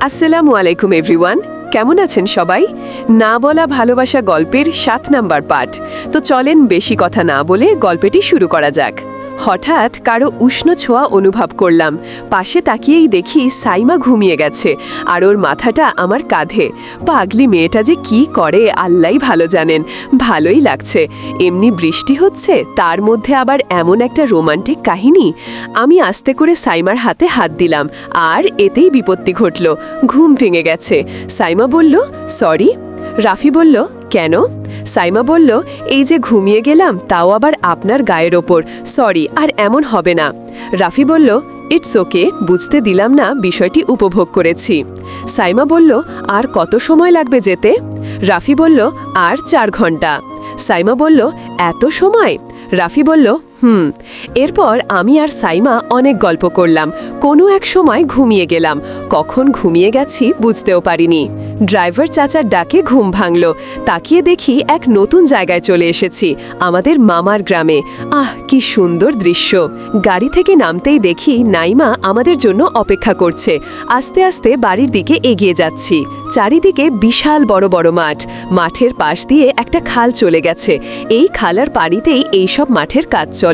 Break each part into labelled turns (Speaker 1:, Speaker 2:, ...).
Speaker 1: আসসালামু আলাইকুম, এভরিওয়ান। কেমন আছেন সবাই? না বলা ভালোবাসা গল্পের সাত নাম্বার পাঠ। তো চলেন বেশি কথা না বলে গল্পটি শুরু করা যাক। হঠাৎ কারও উষ্ণ ছোঁয়া অনুভব করলাম। পাশে তাকিয়েই দেখি সাইমা ঘুমিয়ে গেছে আর ওর মাথাটা আমার কাঁধে। পাগলি মেয়েটা যে কি করে আল্লাহ ভালো জানেন। ভালোই লাগছে। এমনি বৃষ্টি হচ্ছে, তার মধ্যে আবার এমন একটা রোমান্টিক কাহিনী? আমি আস্তে করে সাইমার হাতে হাত দিলাম আর এতেই বিপত্তি ঘটল। ঘুম ভেঙে গেছে। সাইমা বলল, সরি। রাফি বলল, কেন? সাইমা বলল, এই যে ঘুমিয়ে গেলাম, তাও আবার আপনার গায়ের ওপর। সরি, আর এমন হবে না। রাফি বলল ইটস ওকে বুঝতে দিলাম না, বিষয়টি উপভোগ করেছি। সাইমা বলল, আর কত সময় লাগবে যেতে? রাফি বলল, আর চার ঘণ্টা। সাইমা বলল, এত সময়? রাফি বলল হুম, এরপর আমি আর সাইমা অনেক গল্প করলাম। কোনো এক সময় ঘুমিয়ে গেলাম। কখন ঘুমিয়ে গেছি বুঝতেও পারিনি। ড্রাইভার চাচার ডাকে ঘুম ভাঙল। তাকিয়ে দেখি এক নতুন জায়গায় চলে এসেছি, আমাদের মামার গ্রামে। আহ, কি সুন্দর দৃশ্য। গাড়ি থেকে নামতেই দেখি নাইমা আমাদের জন্য অপেক্ষা করছে। আস্তে আস্তে বাড়ির দিকে এগিয়ে যাচ্ছি। চারিদিকে বিশাল বড় বড় মাঠ। মাঠের পাশ দিয়ে একটা খাল চলে গেছে। এই খালার পানিতেই এইসব মাঠের কাজ চলে।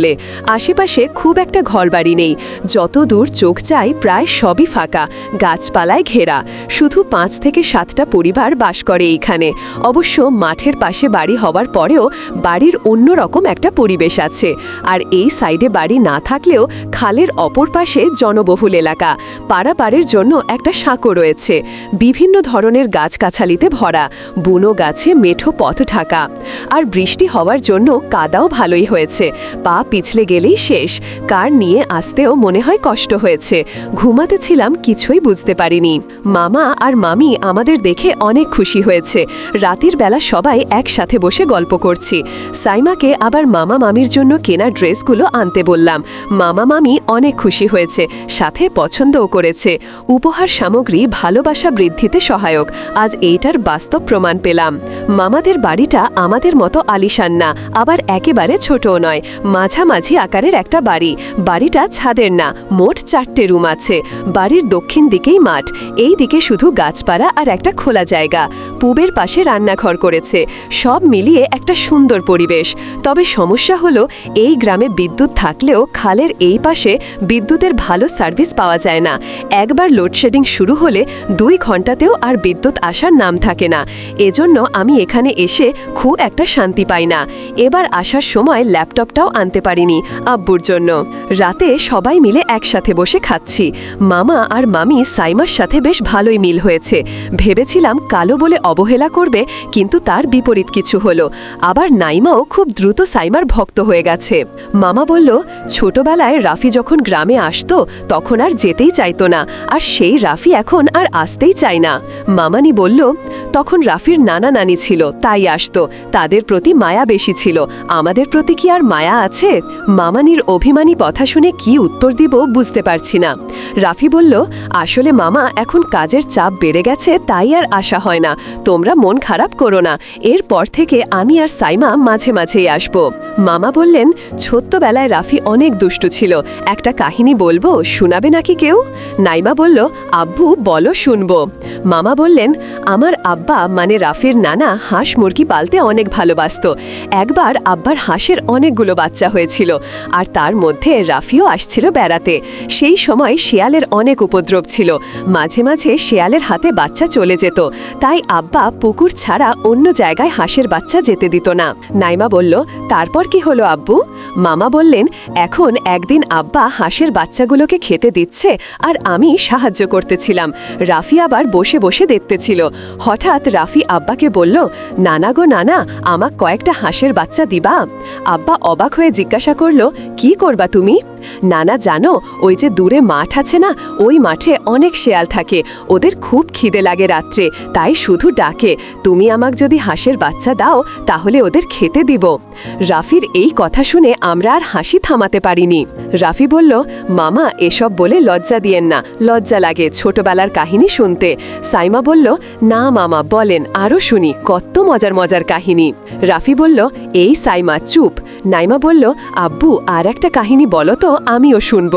Speaker 1: আশেপাশে খুব একটা ঘরবাড়ি নেই। যত দূর চোখ চাই প্রায় সবই ফাঁকা। গাছপালায় ঘেরা। শুধু পাঁচ থেকে সাতটা পরিবার বাস করে এইখানে। অবশ্য মাঠের পাশে বাড়ি হওয়ার পরেও বাড়ির অন্যরকম একটা পরিবেশ আছে। আর এই সাইডে বাড়ি না থাকলেও খালের অপর পাশে জনবহুল এলাকা। পাড়াপাড়ের জন্য একটা সাঁকো রয়েছে। বিভিন্ন ধরনের গাছগাছালিতে ভরা। বুনো গাছে মেঠো পথ ঢাকা। আর বৃষ্টি হওয়ার জন্য কাদাও ভালোই হয়েছে। পা পিছলে গেলেই শেষ। কার নিয়ে আসতেও মনে হয় কষ্ট হয়েছে। ঘুমাতে ছিলাম, কিছুই বুঝতে পারিনি। মামা আর মামি আমাদের দেখে অনেক খুশি হয়েছে। রাতের বেলা সবাই একসাথে বসে গল্প করছি। সাইমাকে আবার মামা মামির জন্য কেনা ড্রেসগুলো আনতে বললাম। মামা মামি অনেক খুশি হয়েছে, সাথে পছন্দও করেছে। উপহার সামগ্রী ভালোবাসা বৃদ্ধিতে সহায়ক। আজ এইটার বাস্তব প্রমাণ পেলাম। মামাদের বাড়িটা আমাদের মতো আলিশান না, আবার একেবারে ছোটও নয়। মাঝামাঝি আকারের একটা বাড়ি। বাড়িটা ছাদের না, মোট চারটে রুম আছে। বাড়ির দক্ষিণ দিকেই মাঠ, এই দিকে শুধু গাছপালা আর একটা খোলা জায়গা। পুবের পাশে রান্নাঘর করেছে। সব মিলিয়ে একটা সুন্দর পরিবেশ। তবে সমস্যা হলো, এই গ্রামে বিদ্যুৎ থাকলেও খালের এই পাশে বিদ্যুতের ভালো সার্ভিস পাওয়া যায় না। একবার লোডশেডিং শুরু হলে দুই ঘন্টাতেও আর বিদ্যুৎ আসার নাম থাকে না। এজন্য আমি এখানে এসে খুব একটা শান্তি পাই না। এবার আসার সময় ল্যাপটপটাও আনতে পারিনি আব্বুর জন্য। রাতে সবাই মিলে একসাথে বসে খাচ্ছি। মামা আর মামি সাইমার সাথে বেশ ভালোই মিল হয়েছে। ভেবেছিলাম কালো বলে অবহেলা করবে, কিন্তু তার বিপরীত কিছু হলো। আবার নাইমাও খুব দ্রুত সাইমার ভক্ত হয়ে গেছে। মামা বলল, ছোটবেলায় রাফি যখন গ্রামে আসতো, তখন আর যেতেই চাইতো না, আর সেই রাফি এখন আর আসতেই চায় না। মামানি বলল তখন রাফির নানা নানি ছিল, তাই আসতো। তাদের প্রতি মায়া বেশি ছিল। আমাদের প্রতি কি আর মায়া আছে? মামানির অভিমানী কথা শুনে কি উত্তর দিব বুঝতে পারছি না। রাফি বলল, আসলে মামা, এখন কাজের চাপ বেড়ে গেছে, তাই আর আশা হয় না। তোমরা মন খারাপ করো না। এরপর থেকে আমি আর সাইমা মাঝে মাঝেই আসব। মামা বললেন, ছোট্টবেলায় রাফি অনেক দুষ্টু ছিল। একটা কাহিনী বলব? শোনাবে নাকি কেউ? নাইমা বলল, আব্বু, বলো, শুনব। মামা বললেন, আমার আব্বা মানে রাফির নানা, হাঁস মুরগি পালতে অনেক ভালোবাসত। একবার আব্বার হাঁসের অনেকগুলো বাচ্চা হয়েছিল, আর তার মধ্যে রাফিও আসছিল বেড়াতে। সেই সময় শেয়ালের অনেক উপদ্রব ছিল, মাঝে মাঝে শেয়ালের হাতে বাচ্চা চলে যেত। তাই আব্বা পুকুর ছাড়া অন্য জায়গায় হাঁসের বাচ্চা যেতে দিত না। নাইমা বলল, তারপর কি হলো আব্বু? মামা বললেন, এখন একদিন আব্বা হাঁসের বাচ্চাগুলোকে খেতে দিচ্ছে আর আমি সাহায্য করতেছিলাম। রাফি আবার বসে বসে দেখতেছিল। হঠাৎ রাফি আব্বাকে বলল, নানা গো নানা, আমাক কয়েকটা হাঁসের বাচ্চা দিবা? আব্বা অবাক হয়ে জিজ্ঞাসা করল, কি করবা তুমি? নানা, জানো, ওই যে দূরে মাঠ আছে না, ওই মাঠে অনেক শেয়াল থাকে। ওদের খুব খিদে লাগে রাত্রে, তাই শুধু ডাকে। তুমি আমাক যদি হাঁসের বাচ্চা দাও, তাহলে ওদের খেতে দিব। রাফির এই কথা শুনে আমরা আর হাসি থামাতে পারিনি। রাফি বলল, মামা, এসব বলে লজ্জা দিয়েন না, লজ্জা লাগে ছোটবেলার কাহিনী শুনতে। সাইমা বলল, না মামা, বলেন আরও শুনি, কত মজার মজার কাহিনী। রাফি বলল, এই সাইমা, চুপ। নাইমা বলল, আব্বু, আর একটা কাহিনী বলো তো, আমিও শুনব।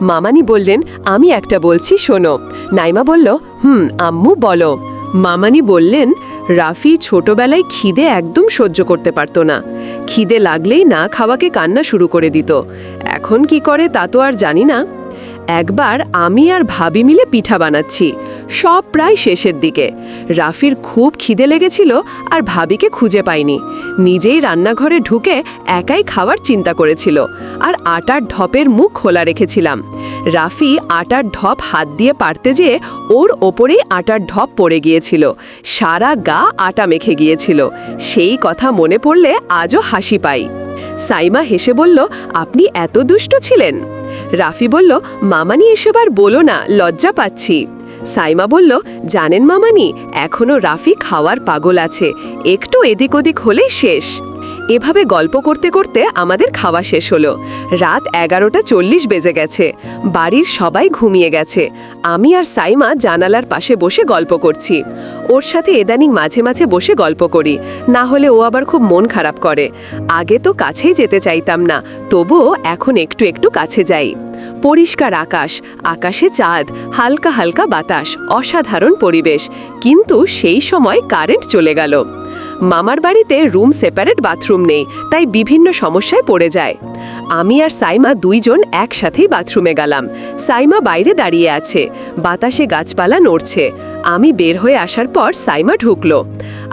Speaker 1: মামানি বললেন, আমি একটা বলছি, শোনো। নাইমা বলল, হুম, আম্মু, বলো। মামানি বললেন রাফি ছোটবেলায় খিদে একদম সহ্য করতে পারতো না। খিদে লাগলেই না খাওয়াকে কান্না শুরু করে দিত। এখন কি করে তা তো আর জানি না। একবার আমি আর ভাবি মিলে পিঠা বানাচ্ছি। সব প্রায় শেষের দিকে। রাফির খুব খিদে লেগেছিল আর ভাবিকে খুঁজে পাইনি। নিজেই রান্নাঘরে ঢুকে একাই খাওয়ার চিন্তা করেছিল। আর আটার ঢপের মুখ খোলা রেখেছিলাম। রাফি আটার ঢপ হাত দিয়ে পারতে যেয়ে ওর ওপরেই আটার ঢপ পড়ে গিয়েছিল। সারা গা আটা মেখে গিয়েছিল। সেই কথা মনে পড়লে আজও হাসি পাই। সাইমা হেসে বলল, আপনি এত দুষ্ট ছিলেন? রাফি বলল, মামানি, এসব আর বলো না, লজ্জা পাচ্ছি। সাইমা বলল, জানেন মামানি, এখনও রাফি খাওয়ার পাগল আছে। একটু এদিক ওদিক হলেই শেষ। এভাবে গল্প করতে করতে আমাদের খাওয়া শেষ হলো। রাত এগারোটা চল্লিশ বেজে গেছে। বাড়ির সবাই ঘুমিয়ে গেছে। আমি আর সাইমা জানালার পাশে বসে গল্প করছি। ওর সাথে এদানিং মাঝে মাঝে বসে গল্প করি। না হলে ও আবার খুব মন খারাপ করে। আগে তো কাছেই যেতে চাইতাম না। তবুও এখন একটু একটু কাছে যাই। পরিষ্কার আকাশ। আকাশে চাঁদ। হালকা হালকা বাতাস। অসাধারণ পরিবেশ। কিন্তু সেই সময় কারেন্ট চলে গেল। মামার বাড়িতে রুম সেপারেট বাথরুম নেই, তাই বিভিন্ন সমস্যায় পড়ে যায়। আমি আর সাইমা দুইজন একসাথেই বাথরুমে গেলাম। সাইমা বাইরে দাঁড়িয়ে আছে, বাতাসে গাছপালা নড়ছে। আমি বের হয়ে আসার পর সাইমা ঢুকলো।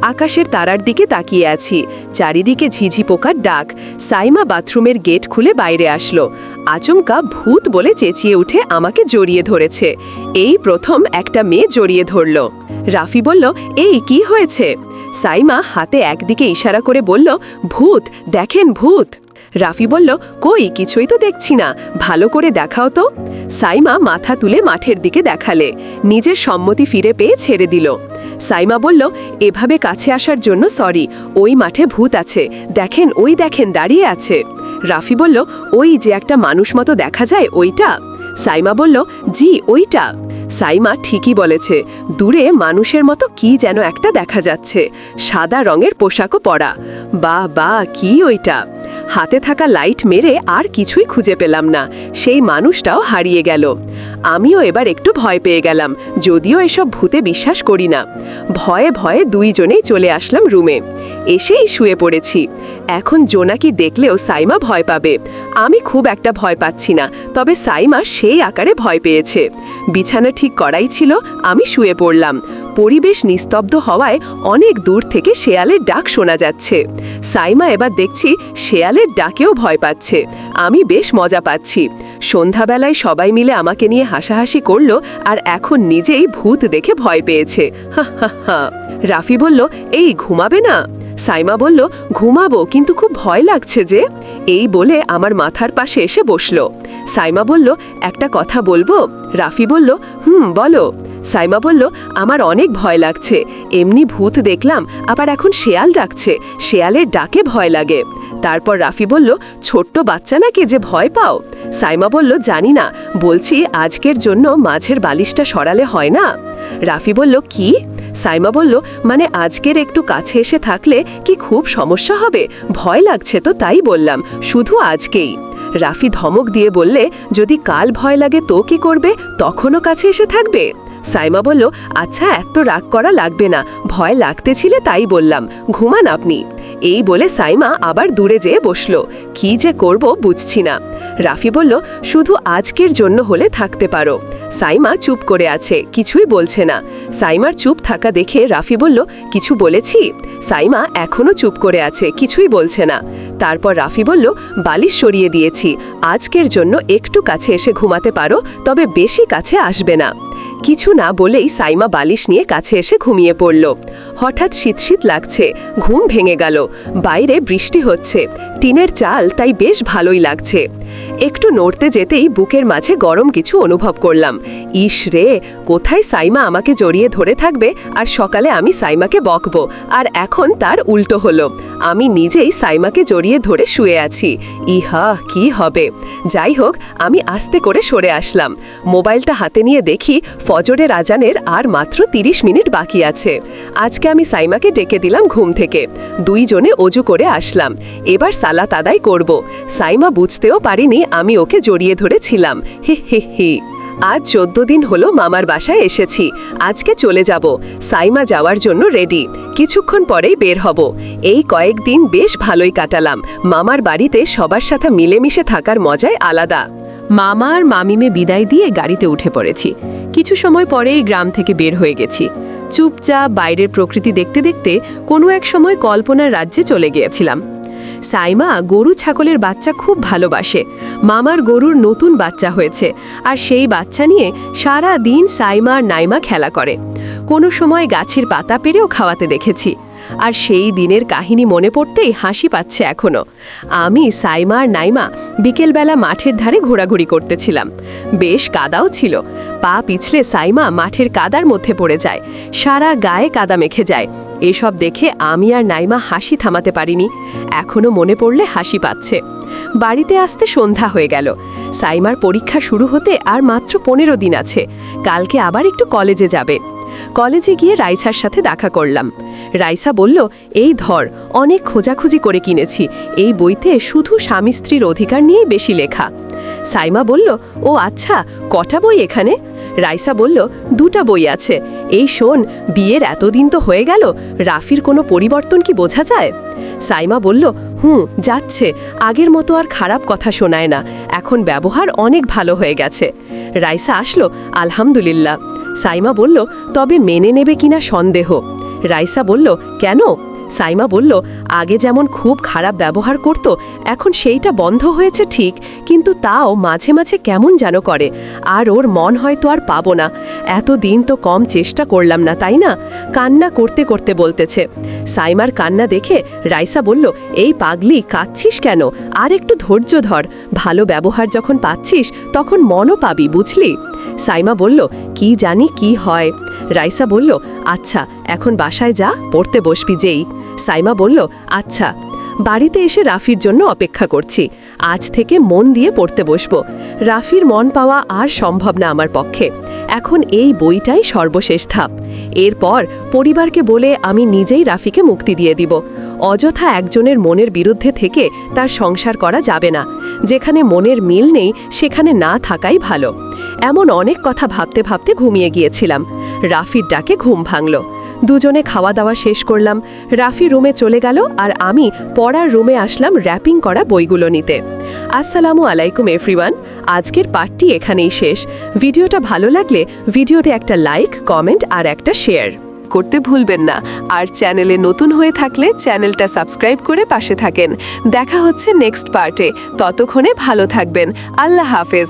Speaker 1: আকাশের তারার দিকে তাকিয়ে আছি, চারিদিকে ঝিঝি পোকার ডাক। সাইমা বাথরুমের গেট খুলে বাইরে আসলো। আচমকা ভূত বলে চেঁচিয়ে উঠে আমাকে জড়িয়ে ধরেছে। এই প্রথম একটা মেয়ে জড়িয়ে ধরল। রাফি বলল, এই, কি হয়েছে? সাইমা হাতে একদিকে ইশারা করে বলল, ভূত, দেখেন ভূত। রাফি বলল, কই, কিছুই তো দেখছি না। ভালো করে দেখাও তো। সাইমা মাথা তুলে মাঠের দিকে দেখালে। নিজের সম্মতি ফিরে পেয়ে ছেড়ে দিল। সাইমা বলল, এভাবে কাছে আসার জন্য সরি ওই মাঠে ভূত আছে। দেখেন, ওই দেখেন, দাঁড়িয়ে আছে। রাফি বলল, ওই যে একটা মানুষ মতো দেখা যায়, ওইটা? সাইমা বলল, জি, ওইটা। সাইমা ঠিকই বলেছে, দূরে মানুষের মতো কি যেন একটা দেখা যাচ্ছে, সাদা রঙের পোশাকও পরা। বা বা কি ওইটা। হাতে থাকা লাইট মেরে আর কিছুই খুঁজে পেলাম না। সেই মানুষটাও হারিয়ে গেল। আমিও এবার একটু ভয় পেয়ে গেলাম, যদিও এসব ভূতে বিশ্বাস করি না। ভয়ে ভয়ে দুইজনেই চলে আসলাম রুমে। এসেই শুয়ে পড়েছি। এখন জোনাকি দেখলেও সাইমা ভয় পাবে। আমি খুব একটা ভয় পাচ্ছি না, তবে সাইমা সেই আকারে ভয় পেয়েছে। বিছানা ঠিক করাই ছিল, আমি শুয়ে পড়লাম। পরিবেশ নিস্তব্ধ হওয়ায় অনেক দূর থেকে শেয়ালের ডাক শোনা যাচ্ছে। সাইমা এবার দেখছি শেয়ালের ডাকেও ভয় পাচ্ছে। আমি বেশ মজা পাচ্ছি। সন্ধ্যাবেলায় সবাই মিলে আমাকে নিয়ে হাসাহাসি করল আর এখন নিজেই ভূত দেখে ভয় পেয়েছে। রাফি বলল, এই, ঘুমাবে না? সাইমা বলল, ঘুমাবো, কিন্তু খুব ভয় লাগছে যে। এই বলে আমার মাথার পাশে এসে বসল। সাইমা বলল, একটা কথা বলব? রাফি বলল, হুম, বলো। সাইমা বলল, আমার অনেক ভয় লাগছে। এমনি ভূত দেখলাম, আবার এখন শেয়াল ডাকছে। শেয়ালের ডাকে ভয় লাগে। তারপর রাফি বলল, ছোট্ট বাচ্চা নাকি যে ভয় পাও? সাইমা বলল, জানি না। বলছি, আজকের জন্য মাঝের বালিশটা সরালে হয় না? রাফি বলল, কি? সাইমা বলল মানে আজকের একটু কাছে এসে থাকলে কি খুব সমস্যা হবে? ভয় লাগছে তো তাই বললাম, শুধু আজকেই। রাফি ধমক দিয়ে বললে, যদি কাল ভয় লাগে তো কি করবে? তখনও কাছে এসে থাকবে? সাইমা বলল আচ্ছা এত রাগ করা লাগবে না। ভয় লাগতেছিলে তাই বললাম। ঘুমান আপনি। এই বলে সাইমা আবার দূরে যেয়ে বসল। কি যে করব বুঝছি না। রাফি বলল, শুধু আজকের জন্য হলে থাকতে পারো। সাইমা চুপ করে আছে, কিছুই বলছে না। সাইমার চুপ থাকা দেখে রাফি বলল, কিছু বলেছি? সাইমা এখনও চুপ করে আছে, কিছুই বলছে না। তারপর রাফি বলল, বালিশ সরিয়ে দিয়েছি। আজকের জন্য একটু কাছে এসে ঘুমাতে পারো, তবে বেশি কাছে আসবে না। কিছু না বলেই সাইমা বালিশ নিয়ে কাছে এসে ঘুমিয়ে পড়ল। হঠাৎ শীত শীত লাগছে, ঘুম ভেঙে গেল, বাইরে বৃষ্টি হচ্ছে, টিনের চাল তাই বেশ ভালোই লাগছে। একটু নড়তে যেতেই বুকের মাঝে গরম কিছু অনুভব করলাম। ইস রে, কোথায় সাইমা আমাকে জড়িয়ে ধরে থাকবে আর সকালে আমি সাইমাকে বকবো, আর এখন তার উল্টো হলো। আমি নিজেই সাইমাকে জড়িয়ে ধরে শুয়ে আছি। ইহা, কি হবে? যাই হোক আমি আস্তে করে সরে আসলাম। মোবাইলটা হাতে নিয়ে দেখি ফজরের আজানের আর মাত্র তিরিশ মিনিট বাকি আছে। আজকে আমি সাইমাকে ডেকে দিলাম ঘুম থেকে। দুইজনে অজু করে আসলাম। এবার সালাত আদায় করব। সাইমা বুঝতেও পারিনি আমি ওকে জড়িয়ে ধরেছিলাম। হে হে হে। আজ চোদ্দ দিন হলো মামার বাসায় এসেছি। আজকে চলে যাব। সাইমা যাওয়ার জন্য রেডি। কিছুক্ষণ পরেই বের হব। এই কয়েকদিন বেশ ভালোই কাটালাম। মামার বাড়িতে সবার সাথে মিলেমিশে থাকার মজাই আলাদা। মামা আর মামিমে বিদায় দিয়ে গাড়িতে উঠে পড়েছি। কিছু সময় পরেই গ্রাম থেকে বের হয়ে গেছি। চুপচাপ বাইরের প্রকৃতি দেখতে দেখতে কোনো এক সময় কল্পনার রাজ্যে চলে গিয়েছিলাম। সাইমা গরু ছাগলের বাচ্চা খুব ভালোবাসে। মামার গরুর নতুন বাচ্চা হয়েছে আর সেই বাচ্চা নিয়ে সারা দিন সাইমা আর নাইমা খেলা করে। কোনো সময় গাছের পাতা পেরেও খাওয়াতে দেখেছি। আর সেই দিনের কাহিনী মনে পড়তেই হাসি পাচ্ছে এখনও। আমি, সাইমা আর নাইমা বিকেলবেলা মাঠের ধারে ঘোরাঘুরি করতেছিলাম। বেশ কাদাও ছিল। পা পিছলে সাইমা মাঠের কাদার মধ্যে পড়ে যায়। সারা গায়ে কাদা মেখে যায়। এসব দেখে আমি আর নাইমা হাসি থামাতে পারিনি। এখনও মনে পড়লে হাসি পাচ্ছে। বাড়িতে আসতে সন্ধ্যা হয়ে গেল। সাইমার পরীক্ষা শুরু হতে আর মাত্র পনেরো দিন আছে। কালকে আবার একটু কলেজে যাবে। কলেজে গিয়ে রাইসার সাথে দেখা করলাম। রাইসা বলল, এই ধর, অনেক খোঁজাখুঁজি করে কিনেছি। এই বইতে শুধু স্বামী স্ত্রীর অধিকার নিয়েই বেশি লেখা। সাইমা বলল, ও আচ্ছা কটা বই এখানে? রাইসা বলল, দুটা বই আছে। এই শোন, বিয়ের এতদিন তো হয়ে গেল, রাফির কোনো পরিবর্তন কি বোঝা যায়? সাইমা বলল হুম যাচ্ছে। আগের মতো আর খারাপ কথা শোনায় না। এখন ব্যবহার অনেক ভালো হয়ে গেছে। রাইসা আসলো, আলহামদুলিল্লাহ। সাইমা বলল, তবে মেনে নেবে কিনা সন্দেহ? রাইসা বলল, কেন? সাইমা বলল, আগে যেমন খুব খারাপ ব্যবহার করত, এখন সেইটা বন্ধ হয়েছে ঠিক, কিন্তু তাও মাঝে মাঝে কেমন যেন করে। আর ওর মন হয়তো আর পাবো না। এত দিন তো কম চেষ্টা করলাম না, তাই না? কান্না করতে করতে বলতেছে। সাইমার কান্না দেখে রাইসা বলল, এই পাগলি, কাঁদছিস কেন? আর একটু ধৈর্য ধর। ভালো ব্যবহার যখন পাচ্ছিস, তখন মনও পাবি, বুঝলি? সাইমা বলল, কি জানি কি হয়? রাইসা বলল আচ্ছা এখন বাসায় যা, পড়তে বসবি যেই। সাইমা বলল আচ্ছা বাড়িতে এসে রাফির জন্য অপেক্ষা করছি। আজ থেকে মন দিয়ে পড়তে বসবো। রাফির মন পাওয়া আর সম্ভব না আমার পক্ষে। এখন এই বইটাই সর্বশেষ ধাপ। এরপর পরিবারকে বলে আমি নিজেই রাফিকে মুক্তি দিয়ে দিব। অযথা একজনের মনের বিরুদ্ধে থেকে তার সংসার করা যাবে না। যেখানে মনের মিল নেই, সেখানে না থাকাই ভালো। এমন অনেক কথা ভাবতে ভাবতে ঘুমিয়ে গিয়েছিলাম। রাফির ডাকে ঘুম ভাঙল। দুজনে খাওয়া দাওয়া শেষ করলাম। রাফি রুমে চলে গেল আর আমি পড়ার রুমে আসলাম র্যাপিং করা বইগুলো নিতে। আসসালামু আলাইকুম, এভরিওয়ান। আজকের পার্টটি এখানেই শেষ। ভিডিওটা ভালো লাগলে ভিডিওতে একটা লাইক, কমেন্ট আর একটা শেয়ার। করতে ভুলবেন না। আর চ্যানেলে নতুন হয়ে থাকলে চ্যানেলটা সাবস্ক্রাইব করে পাশে থাকেন। দেখা হচ্ছে নেক্সট পার্টে। ততক্ষণে ভালো থাকবেন। আল্লাহ হাফেজ।